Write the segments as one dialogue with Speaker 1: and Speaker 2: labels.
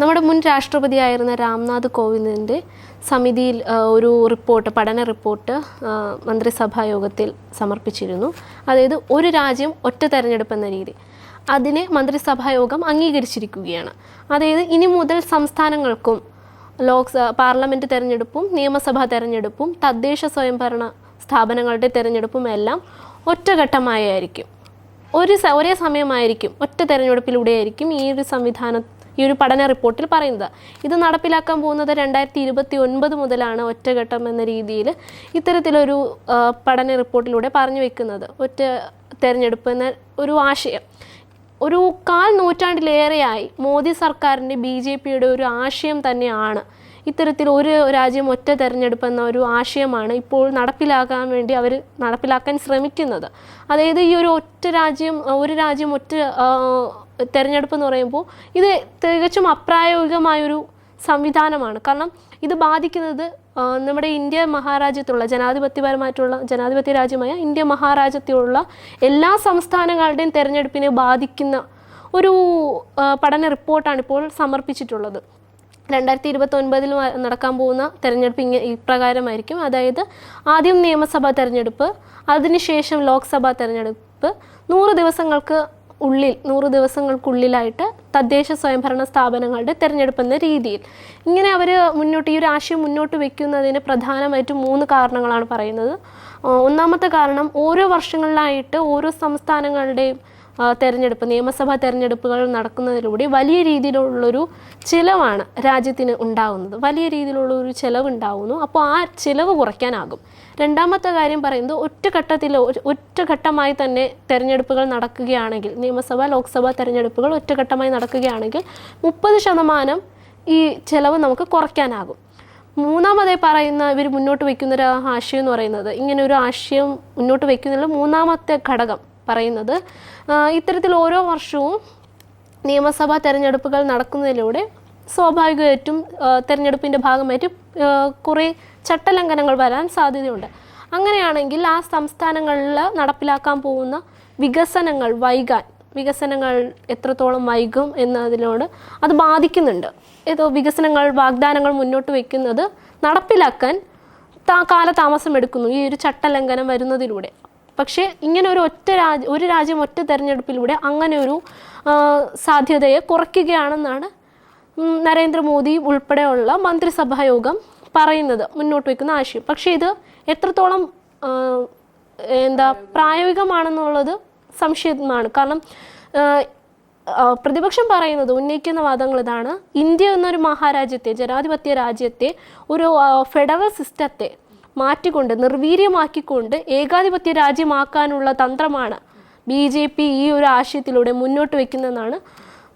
Speaker 1: നമ്മുടെ മുൻ രാഷ്ട്രപതിയായിരുന്ന രാംനാഥ് കോവിന്ദിന്റെ സമിതിയിൽ ഒരു റിപ്പോർട്ട് പഠന റിപ്പോർട്ട് മന്ത്രിസഭാ യോഗത്തിൽ സമർപ്പിച്ചിരുന്നു. അതായത് ഒരു രാജ്യം ഒറ്റ തെരഞ്ഞെടുപ്പ് എന്ന രീതി. അതിനെ മന്ത്രിസഭാ യോഗം അംഗീകരിച്ചിരിക്കുകയാണ്. അതായത് ഇനി മുതൽ സംസ്ഥാനങ്ങൾക്കും ലോക്സഭ പാർലമെന്റ് തെരഞ്ഞെടുപ്പും നിയമസഭാ തെരഞ്ഞെടുപ്പും തദ്ദേശ സ്വയംഭരണ സ്ഥാപനങ്ങളുടെ തെരഞ്ഞെടുപ്പും എല്ലാം ഒറ്റഘട്ടമായായിരിക്കും ഒരു ഒരേ സമയമായിരിക്കും ഒറ്റ തെരഞ്ഞെടുപ്പിലൂടെയായിരിക്കും ഈ ഒരു സംവിധാനം ഈ ഒരു പഠന റിപ്പോർട്ടിൽ പറയുന്നത്. ഇത് നടപ്പിലാക്കാൻ പോകുന്നത് രണ്ടായിരത്തി ഇരുപത്തി ഒൻപത് മുതലാണ് ഒറ്റഘട്ടം എന്ന രീതിയിൽ ഇത്തരത്തിലൊരു പഠന റിപ്പോർട്ടിലൂടെ പറഞ്ഞു വെക്കുന്നത്. ഒറ്റ തെരഞ്ഞെടുപ്പ് എന്ന ഒരു ആശയം. ഒരു കാൽ നൂറ്റാണ്ടിലേറെയായി മോദി സർക്കാരിന്റെ ബി ജെ പിയുടെ ഒരു ആശയം തന്നെയാണ്. ഇത്തരത്തിൽ ഒരു രാജ്യം ഒറ്റ തെരഞ്ഞെടുപ്പ് എന്ന ഒരു ആശയമാണ് ഇപ്പോൾ നടപ്പിലാക്കാൻ വേണ്ടി അവർ നടപ്പിലാക്കാൻ ശ്രമിക്കുന്നത്. അതായത് ഈ ഒരു ഒറ്റ രാജ്യം ഒരു രാജ്യം ഒറ്റ തെരഞ്ഞെടുപ്പ് എന്ന് പറയുമ്പോൾ ഇത് തികച്ചും അപ്രായോഗികമായൊരു സംവിധാനമാണ്. കാരണം ഇത് ബാധിക്കുന്നത് നമ്മുടെ ഇന്ത്യ മഹാരാജ്യത്തുള്ള ജനാധിപത്യപരമായിട്ടുള്ള ജനാധിപത്യ രാജ്യമായ ഇന്ത്യ മഹാരാജ്യത്തിലുള്ള എല്ലാ സംസ്ഥാനങ്ങളുടെയും തെരഞ്ഞെടുപ്പിനെ ബാധിക്കുന്ന ഒരു പഠന റിപ്പോർട്ടാണ് ഇപ്പോൾ സമർപ്പിച്ചിട്ടുള്ളത്. രണ്ടായിരത്തി ഇരുപത്തി ഒൻപതിൽ നടക്കാൻ പോകുന്ന തെരഞ്ഞെടുപ്പ് ഇങ്ങനെ ഇപ്രകാരമായിരിക്കും. അതായത് ആദ്യം നിയമസഭാ തെരഞ്ഞെടുപ്പ് അതിനുശേഷം ലോക്സഭാ തെരഞ്ഞെടുപ്പ് നൂറ് ദിവസങ്ങൾക്ക് ഉള്ളിൽ നൂറ് ദിവസങ്ങൾക്കുള്ളിലായിട്ട് തദ്ദേശ സ്വയംഭരണ സ്ഥാപനങ്ങളുടെ തിരഞ്ഞെടുപ്പെന്ന രീതിയിൽ. ഇങ്ങനെ അവർ മുന്നോട്ട് ഈ ഒരു ആശയം മുന്നോട്ട് വെക്കുന്നതിന് പ്രധാനമായിട്ടും മൂന്ന് കാരണങ്ങളാണ് പറയുന്നത്. ഒന്നാമത്തെ കാരണം ഓരോ വർഷങ്ങളിലായിട്ട് ഓരോ സംസ്ഥാനങ്ങളുടെയും തെരഞ്ഞെടുപ്പ് നിയമസഭാ തെരഞ്ഞെടുപ്പുകൾ നടക്കുന്നതിലൂടെ വലിയ രീതിയിലുള്ളൊരു ചിലവാണ് രാജ്യത്തിന് ഉണ്ടാകുന്നത് വലിയ രീതിയിലുള്ള ഒരു ചിലവ് ഉണ്ടാകുന്നു അപ്പോൾ ആ ചിലവ് കുറയ്ക്കാനാകും. രണ്ടാമത്തെ കാര്യം പറയുന്നത് ഒറ്റഘട്ടത്തിൽ ഒറ്റഘട്ടമായി തന്നെ തെരഞ്ഞെടുപ്പുകൾ നടക്കുകയാണെങ്കിൽ നിയമസഭ ലോക്സഭാ തെരഞ്ഞെടുപ്പുകൾ ഒറ്റഘട്ടമായി നടക്കുകയാണെങ്കിൽ മുപ്പത് ശതമാനം ഈ ചിലവ് നമുക്ക് കുറയ്ക്കാനാകും. മൂന്നാമതായി പറയുന്ന ഇവർ മുന്നോട്ട് വയ്ക്കുന്ന ഒരു ആശയം എന്ന് പറയുന്നത് ഇങ്ങനെ ഒരു ആശയം മുന്നോട്ട് വയ്ക്കുന്നതിൽ മൂന്നാമത്തെ ഘടകം പറയുന്നത്. ഇത്തരത്തിൽ ഓരോ വർഷവും നിയമസഭാ തെരഞ്ഞെടുപ്പുകൾ നടക്കുന്നതിലൂടെ സ്വാഭാവികമായിട്ടും തെരഞ്ഞെടുപ്പിന്റെ ഭാഗമായിട്ട് കുറേ ചട്ടലംഘനങ്ങൾ വരാൻ സാധ്യതയുണ്ട്. അങ്ങനെയാണെങ്കിൽ ആ സംസ്ഥാനങ്ങളിൽ നടപ്പിലാക്കാൻ പോകുന്ന വികസനങ്ങൾ വൈകാൻ വികസനങ്ങൾ എത്രത്തോളം വൈകും എന്നതിനോട് അത് ബാധിക്കുന്നുണ്ട്. ഏതോ വികസനങ്ങൾ വാഗ്ദാനങ്ങൾ മുന്നോട്ട് വയ്ക്കുന്നത് നടപ്പിലാക്കാൻ കാലതാമസം എടുക്കുന്നു ഈ ഒരു ചട്ടലംഘനം വരുന്നതിലൂടെ. പക്ഷേ ഇങ്ങനെ ഒരു ഒറ്റ രാജ്യം ഒരു രാജ്യം ഒറ്റ തെരഞ്ഞെടുപ്പിലൂടെ അങ്ങനെ ഒരു സാധ്യതയെ കുറയ്ക്കുകയാണെന്നാണ് നരേന്ദ്രമോദി ഉൾപ്പെടെയുള്ള മന്ത്രിസഭാ യോഗം പറയുന്നത് മുന്നോട്ട് വയ്ക്കുന്ന ആശയം. പക്ഷേ ഇത് എത്രത്തോളം എന്താ പ്രായോഗികമാണെന്നുള്ളത് സംശയമാണ്. കാരണം പ്രതിപക്ഷം പറയുന്നത് ഉന്നയിക്കുന്ന വാദങ്ങൾ ഇതാണ് ഇന്ത്യ എന്നൊരു മഹാരാജ്യത്തെ ജനാധിപത്യ രാജ്യത്തെ ഒരു ഫെഡറൽ സിസ്റ്റത്തെ മാറ്റിക്കൊണ്ട് നിർവീര്യമാക്കിക്കൊണ്ട് ഏകാധിപത്യ രാജ്യമാക്കാനുള്ള തന്ത്രമാണ് ബി ജെ പി ഈ ഒരു ആശയത്തിലൂടെ മുന്നോട്ട് വയ്ക്കുന്നതെന്നാണ്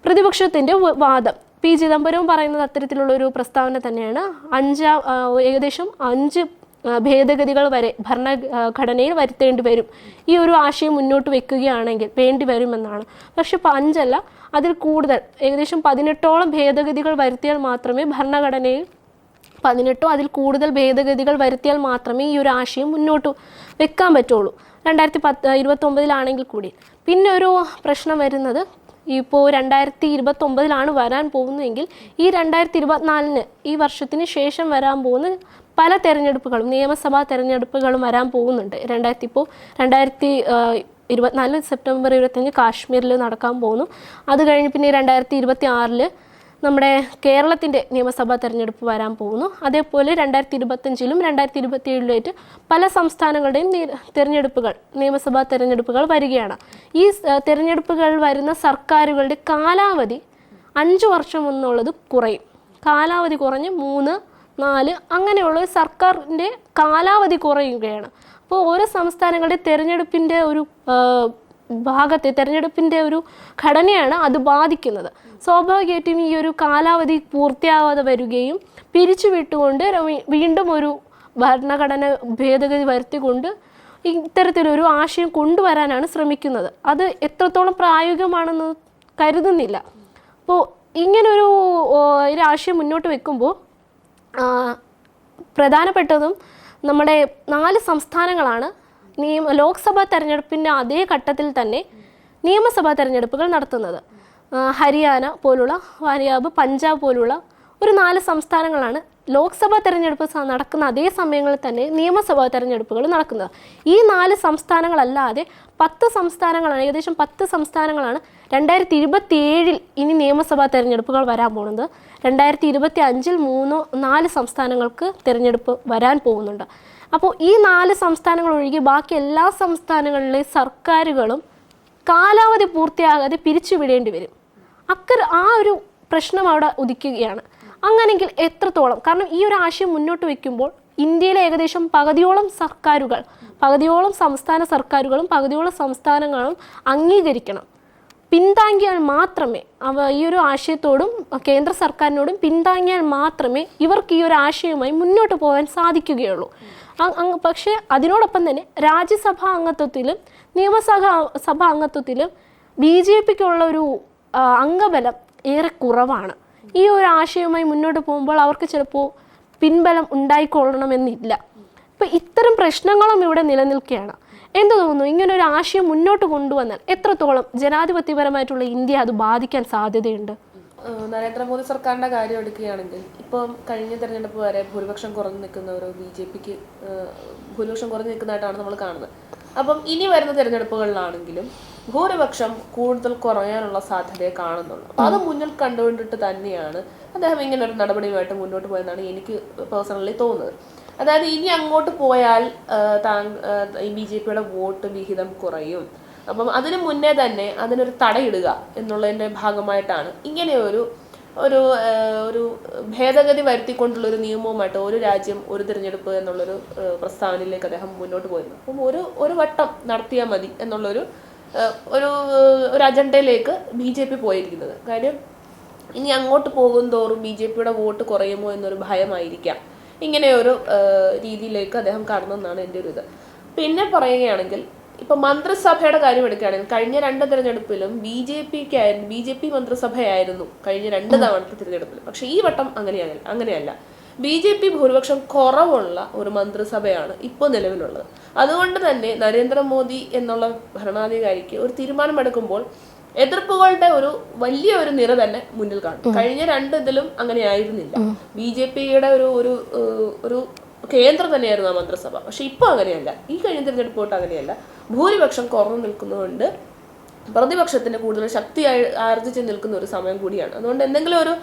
Speaker 1: പ്രതിപക്ഷത്തിന്റെ വാദം. പി ചിദംബരവും പറയുന്നത് അത്തരത്തിലുള്ള ഒരു പ്രസ്താവന തന്നെയാണ്. അഞ്ചാം ഏകദേശം അഞ്ച് ഭേദഗതികൾ വരെ ഭരണഘടനയിൽ വരുത്തേണ്ടി വരും. ഈ ഒരു ആശയം മുന്നോട്ട് വെക്കുകയാണെങ്കിൽ വേണ്ടി വരുമെന്നാണ്. പക്ഷെ അഞ്ചല്ല അതിൽ കൂടുതൽ ഏകദേശം പതിനെട്ടോളം ഭേദഗതികൾ വരുത്തിയാൽ മാത്രമേ ഭരണഘടനയിൽ പതിനെട്ടോ അതിൽ കൂടുതൽ ഭേദഗതികൾ വരുത്തിയാൽ മാത്രമേ ഈ ഒരു ആശയം മുന്നോട്ട് വെക്കാൻ പറ്റുള്ളൂ. രണ്ടായിരത്തി പത്ത് ഇരുപത്തൊമ്പതിലാണെങ്കിൽ കൂടി. പിന്നെ ഒരു പ്രശ്നം വരുന്നത് ഇപ്പോൾ രണ്ടായിരത്തി ഇരുപത്തൊമ്പതിലാണ് വരാൻ പോകുന്നതെങ്കിൽ ഈ രണ്ടായിരത്തി ഇരുപത്തിനാലിന് ഈ വർഷത്തിന് ശേഷം വരാൻ പോകുന്ന പല തെരഞ്ഞെടുപ്പുകളും നിയമസഭാ തെരഞ്ഞെടുപ്പുകളും വരാൻ പോകുന്നുണ്ട്. രണ്ടായിരത്തി ഇപ്പോൾ രണ്ടായിരത്തി ഇരുപത്തിനാല് സെപ്റ്റംബർ ഇരുപത്തഞ്ച് കാശ്മീരിൽ നടക്കാൻ പോകുന്നു. അത് കഴിഞ്ഞ് പിന്നെ രണ്ടായിരത്തി ഇരുപത്തി ആറിൽ നമ്മുടെ കേരളത്തിന്റെ നിയമസഭാ തെരഞ്ഞെടുപ്പ് വരാൻ പോകുന്നു. അതേപോലെ രണ്ടായിരത്തി ഇരുപത്തഞ്ചിലും രണ്ടായിരത്തി ഇരുപത്തി ഏഴിലായിട്ട് പല സംസ്ഥാനങ്ങളുടെയും തിരഞ്ഞെടുപ്പുകൾ നിയമസഭാ തെരഞ്ഞെടുപ്പുകൾ വരികയാണ്. ഈ തിരഞ്ഞെടുപ്പുകൾ വരുന്ന സർക്കാരുകളുടെ കാലാവധി അഞ്ച് വർഷം എന്നുള്ളത് കുറയും. കാലാവധി കുറഞ്ഞ് മൂന്ന് നാല് അങ്ങനെയുള്ള സർക്കാരിന്റെ കാലാവധി കുറയുകയാണ്. അപ്പോൾ ഓരോ സംസ്ഥാനങ്ങളുടെ തിരഞ്ഞെടുപ്പിന്റെ ഒരു ഭാഗത്തെ തെരഞ്ഞെടുപ്പിന്റെ ഒരു ഘടനയാണ് അത് ബാധിക്കുന്നത്. സ്വാഭാവികമായിട്ടും ഈ ഒരു കാലാവധി പൂർത്തിയാവാതെ വരികയും പിരിച്ചുവിട്ടുകൊണ്ട് വീണ്ടും ഒരു ഭരണഘടന ഭേദഗതി വരുത്തിക്കൊണ്ട് ഇത്തരത്തിലൊരു ആശയം കൊണ്ടുവരാനാണ് ശ്രമിക്കുന്നത്. അത് എത്രത്തോളം പ്രായോഗികമാണെന്ന് കരുതുന്നില്ല. അപ്പോൾ ഇങ്ങനൊരു ഒരു ആശയം മുന്നോട്ട് വെക്കുമ്പോൾ പ്രധാനപ്പെട്ടതും നമ്മുടെ നാല് സംസ്ഥാനങ്ങളാണ് നിയമ ലോക്സഭാ തെരഞ്ഞെടുപ്പിന്റെ അതേ ഘട്ടത്തിൽ തന്നെ നിയമസഭാ തെരഞ്ഞെടുപ്പുകൾ നടത്തുന്നത്. ഹരിയാന പോലുള്ള പഞ്ചാബ് പഞ്ചാബ് പോലുള്ള ഒരു നാല് സംസ്ഥാനങ്ങളാണ് ലോക്സഭാ തെരഞ്ഞെടുപ്പ് നടക്കുന്ന അതേ സമയങ്ങളിൽ തന്നെ നിയമസഭാ തെരഞ്ഞെടുപ്പുകൾ നടക്കുന്നത്. ഈ നാല് സംസ്ഥാനങ്ങളല്ലാതെ പത്ത് സംസ്ഥാനങ്ങളാണ് ഏകദേശം പത്ത് സംസ്ഥാനങ്ങളാണ് രണ്ടായിരത്തി ഇരുപത്തി ഏഴിൽ ഇനി നിയമസഭാ തെരഞ്ഞെടുപ്പുകൾ വരാൻ പോകുന്നത്. രണ്ടായിരത്തി ഇരുപത്തി അഞ്ചിൽ മൂന്നോ നാല് സംസ്ഥാനങ്ങൾക്ക് തിരഞ്ഞെടുപ്പ് വരാൻ പോകുന്നുണ്ട്. അപ്പോൾ ഈ നാല് സംസ്ഥാനങ്ങൾ ഒഴികെ ബാക്കി എല്ലാ സംസ്ഥാനങ്ങളിലെ സർക്കാരുകളും കാലാവധി പൂർത്തിയാകാതെ പിരിച്ചുവിടേണ്ടി വരും. അക്കർ ആ ഒരു പ്രശ്നം അവിടെ ഉദിക്കുകയാണ്. അങ്ങനെങ്കിൽ എത്രത്തോളം? കാരണം ഈ ഒരു ആശയം മുന്നോട്ട് വയ്ക്കുമ്പോൾ ഇന്ത്യയിലെ ഏകദേശം പകുതിയോളം സർക്കാരുകൾ പകുതിയോളം സംസ്ഥാന സർക്കാരുകളും പകുതിയോളം സംസ്ഥാനങ്ങളും അംഗീകരിക്കണം. പിന്താങ്ങിയാൽ മാത്രമേ അവ ഈ ഒരു ആശയത്തോടും കേന്ദ്ര സർക്കാരിനോടും പിന്താങ്ങിയാൽ മാത്രമേ ഇവർക്ക് ഈ ഒരു ആശയവുമായി മുന്നോട്ട് പോകാൻ സാധിക്കുകയുള്ളൂ. പക്ഷേ അതിനോടൊപ്പം തന്നെ രാജ്യസഭാ അംഗത്വത്തിലും നിയമസഭാ സഭാ അംഗത്വത്തിലും ബി ജെ പിക്കുള്ള ഒരു അംഗബലം ഏറെ കുറവാണ്. ഈ ഒരു ആശയവുമായി മുന്നോട്ട് പോകുമ്പോൾ അവർക്ക് ചിലപ്പോൾ പിൻബലം ഉണ്ടായിക്കൊള്ളണമെന്നില്ല. ഇപ്പം ഇത്തരം പ്രശ്നങ്ങളും ഇവിടെ നിലനിൽക്കുകയാണ്. എന്ത് തോന്നുന്നു? ഇങ്ങനെ ഒരു ആശയം മുന്നോട്ട് കൊണ്ടുവന്നാൽ എത്രത്തോളം ജനാധിപത്യപരമായിട്ടുള്ള ഇന്ത്യ അത് ബാധിക്കാൻ സാധ്യതയുണ്ട്?
Speaker 2: നരേന്ദ്രമോദി സർക്കാരിന്റെ കാര്യം എടുക്കുകയാണെങ്കിൽ ഇപ്പം കഴിഞ്ഞ തെരഞ്ഞെടുപ്പ് വരെ ഭൂരിപക്ഷം കുറഞ്ഞു നിൽക്കുന്ന ഒരു ബി ജെ പിക്ക് ഭൂരിപക്ഷം കുറഞ്ഞു നിൽക്കുന്നതായിട്ടാണ് നമ്മൾ കാണുന്നത്. അപ്പം ഇനി വരുന്ന തെരഞ്ഞെടുപ്പുകളിലാണെങ്കിലും ഭൂരിപക്ഷം കൂടുതൽ കുറയാനുള്ള സാധ്യതയെ കാണുന്നുള്ളൂ. അത് മുന്നിൽ കണ്ടുകൊണ്ടിട്ട് തന്നെയാണ് അദ്ദേഹം ഇങ്ങനെ ഒരു നടപടിയുമായിട്ട് മുന്നോട്ട് പോയെന്നാണ് എനിക്ക് പേഴ്സണലി തോന്നുന്നത്. അതായത് ഇനി അങ്ങോട്ട് പോയാൽ താങ്ക് ബി ജെ പിയുടെ വോട്ട് വിഹിതം കുറയും. അപ്പം അതിന് മുന്നേ തന്നെ അതിനൊരു തടയിടുക എന്നുള്ളതിന്റെ ഭാഗമായിട്ടാണ്. ഇങ്ങനെ ഒരു ഒരു ഒരു ഭേദഗതി വരുത്തിക്കൊണ്ടുള്ള ഒരു നിയമവുമായിട്ട് ഒരു രാജ്യം ഒരു തിരഞ്ഞെടുപ്പ് എന്നുള്ളൊരു പ്രസ്താവനയിലേക്ക് അദ്ദേഹം മുന്നോട്ട് പോയിരുന്നു. അപ്പം ഒരു ഒരു വട്ടം നടത്തിയാൽ മതി എന്നുള്ളൊരു ഒരു ഒരു അജണ്ടയിലേക്ക് ബി ജെ പി പോയിരിക്കുന്നത്. കാര്യം ഇനി അങ്ങോട്ട് പോകും തോറും ബി ജെ പിയുടെ വോട്ട് കുറയുമോ എന്നൊരു ഭയമായിരിക്കാം. ഇങ്ങനെ ഒരു രീതിയിലേക്ക് അദ്ദേഹം കടന്നെന്നാണ് എന്റെ ഒരു ഇത്. പിന്നെ പറയുകയാണെങ്കിൽ ഇപ്പൊ മന്ത്രിസഭയുടെ കാര്യം എടുക്കുകയാണെങ്കിൽ കഴിഞ്ഞ രണ്ട് തിരഞ്ഞെടുപ്പിലും ബി ജെ പിക്കായിരുന്നു ബി ജെ പി മന്ത്രിസഭയായിരുന്നു കഴിഞ്ഞ രണ്ട് തവണത്തെ തിരഞ്ഞെടുപ്പിൽ പക്ഷെ ഈ വട്ടം അങ്ങനെയല്ല അങ്ങനെയല്ല. ബി ജെ പി ഭൂരിപക്ഷം കുറവുള്ള ഒരു മന്ത്രിസഭയാണ് ഇപ്പോൾ നിലവിലുള്ളത്. അതുകൊണ്ട് തന്നെ നരേന്ദ്രമോദി എന്നുള്ള ഭരണാധികാരിക്ക് ഒരു തീരുമാനമെടുക്കുമ്പോൾ എതിർപ്പുകളുടെ ഒരു വലിയ ഒരു നിര തന്നെ മുന്നിൽ കാണും. കഴിഞ്ഞ രണ്ട് ഇതിലും അങ്ങനെ ആയിരുന്നില്ല ബി ജെ പിയുടെ ഒരു ഒരു കേന്ദ്രം തന്നെയായിരുന്നു ആ മന്ത്രിസഭ. പക്ഷെ ഇപ്പൊ അങ്ങനെയല്ല. ഈ കഴിഞ്ഞ തിരഞ്ഞെടുപ്പ് തൊട്ട് അങ്ങനെയല്ല. ഭൂരിപക്ഷം കുറഞ്ഞു നിൽക്കുന്നതുകൊണ്ട് പ്രതിപക്ഷത്തിന് കൂടുതൽ ശക്തി ആർജിച്ച് നിൽക്കുന്ന ഒരു സമയം കൂടിയാണ്. അതുകൊണ്ട് എന്തെങ്കിലും ഒരു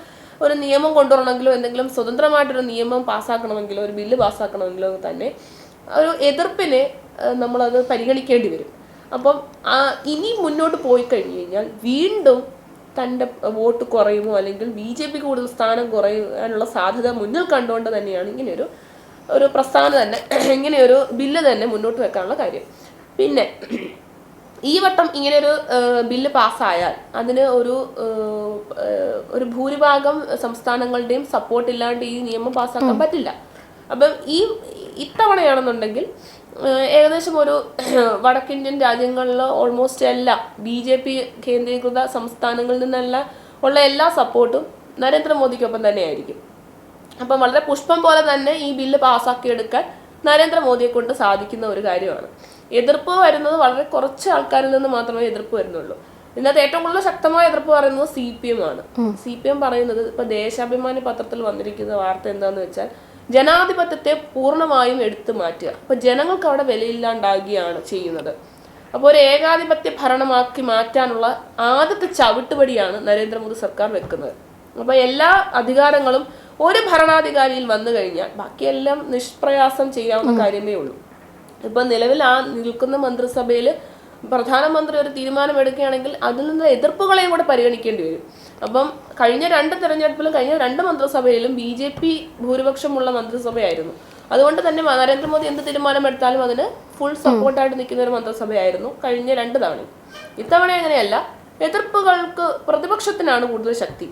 Speaker 2: ഒരു നിയമം കൊണ്ടുവരണമെങ്കിലോ എന്തെങ്കിലും സ്വതന്ത്രമായിട്ടൊരു നിയമം പാസ്സാക്കണമെങ്കിലോ ഒരു ബില്ല് പാസ്സാക്കണമെങ്കിലോ തന്നെ ഒരു എതിർപ്പിനെ നമ്മളത് പരിഗണിക്കേണ്ടി വരും. അപ്പം ഇനി മുന്നോട്ട് പോയി കഴിഞ്ഞു കഴിഞ്ഞാൽ വീണ്ടും തന്റെ വോട്ട് കുറയുമോ അല്ലെങ്കിൽ ബി ജെ പി കൂടുതൽ സ്ഥാനം കുറയാനുള്ള സാധ്യത മുന്നിൽ കണ്ടുകൊണ്ട് തന്നെയാണ് ഇങ്ങനെയൊരു ഒരു പ്രസ്താവന തന്നെ ഇങ്ങനെയൊരു ബില്ല് തന്നെ മുന്നോട്ട് വെക്കാനുള്ള കാര്യം. പിന്നെ ഈ വട്ടം ഇങ്ങനെ ഒരു ബില്ല് പാസ്സായാൽ അതിന് ഒരു ഒരു ഭൂരിഭാഗം സംസ്ഥാനങ്ങളുടെയും സപ്പോർട്ട് ഇല്ലാണ്ട് ഈ നിയമം പാസ്സാക്കാൻ പറ്റില്ല. അപ്പം ഈ ഇത്തവണയാണെന്നുണ്ടെങ്കിൽ ഏകദേശം ഒരു വടക്കിന്ത്യൻ രാജ്യങ്ങളിൽ ഓൾമോസ്റ്റ് എല്ലാ ബി ജെ പി കേന്ദ്രീകൃത സംസ്ഥാനങ്ങളിൽ നിന്നെല്ലാം ഉള്ള എല്ലാ സപ്പോർട്ടും നരേന്ദ്രമോദിക്കൊപ്പം തന്നെയായിരിക്കും. അപ്പം വളരെ പുഷ്പം പോലെ തന്നെ ഈ ബില്ല് പാസ്സാക്കിയെടുക്കാൻ നരേന്ദ്രമോദിയെ കൊണ്ട് സാധിക്കുന്ന ഒരു കാര്യമാണ്. എതിർപ്പ് വരുന്നത് വളരെ കുറച്ച് ആൾക്കാരിൽ നിന്ന് മാത്രമേ എതിർപ്പ് വരുന്നുള്ളൂ. ഇന്നത്തെ ഏറ്റവും കൂടുതൽ ശക്തമായ എതിർപ്പ് പറയുന്നത് സി പി എം ആണ്. സി പി എം പറയുന്നത് ഇപ്പൊ ദേശാഭിമാനി പത്രത്തിൽ വന്നിരിക്കുന്ന വാർത്ത എന്താന്ന് വെച്ചാൽ ജനാധിപത്യത്തെ പൂർണമായും എടുത്തു മാറ്റുക. അപ്പൊ ജനങ്ങൾക്ക് അവിടെ വിലയില്ലാണ്ടാകുകയാണ് ചെയ്യുന്നത്. അപ്പോൾ ഒരു ഏകാധിപത്യ ഭരണമാക്കി മാറ്റാനുള്ള ആദ്യത്തെ ചവിട്ടുപടിയാണ് നരേന്ദ്രമോദി സർക്കാർ വെക്കുന്നത്. അപ്പൊ എല്ലാ അധികാരങ്ങളും ഒരു ഭരണാധികാരിയിൽ വന്നു കഴിഞ്ഞാൽ ബാക്കിയെല്ലാം നിഷ്പ്രയാസം ചെയ്യാവുന്ന കാര്യമേ ഉള്ളൂ. ഇപ്പൊ നിലവിൽ ആ നിൽക്കുന്ന മന്ത്രിസഭയിൽ പ്രധാനമന്ത്രി ഒരു തീരുമാനം എടുക്കുകയാണെങ്കിൽ അതിൽ നിന്ന് എതിർപ്പുകളെയും കൂടെ പരിഗണിക്കേണ്ടി വരും. അപ്പം കഴിഞ്ഞ രണ്ട് തെരഞ്ഞെടുപ്പിലും കഴിഞ്ഞ രണ്ട് മന്ത്രിസഭയിലും ബി ജെ പി ഭൂരിപക്ഷമുള്ള മന്ത്രിസഭയായിരുന്നു. അതുകൊണ്ട് തന്നെ നരേന്ദ്രമോദി എന്ത് തീരുമാനമെടുത്താലും അതിന് ഫുൾ സപ്പോർട്ടായിട്ട് നിൽക്കുന്ന ഒരു മന്ത്രിസഭയായിരുന്നു കഴിഞ്ഞ രണ്ട് തവണ ഇത്തവണ അങ്ങനെയല്ല. എതിർപ്പുകൾക്ക് പ്രതിപക്ഷത്തിനാണ് കൂടുതൽ ശക്തി.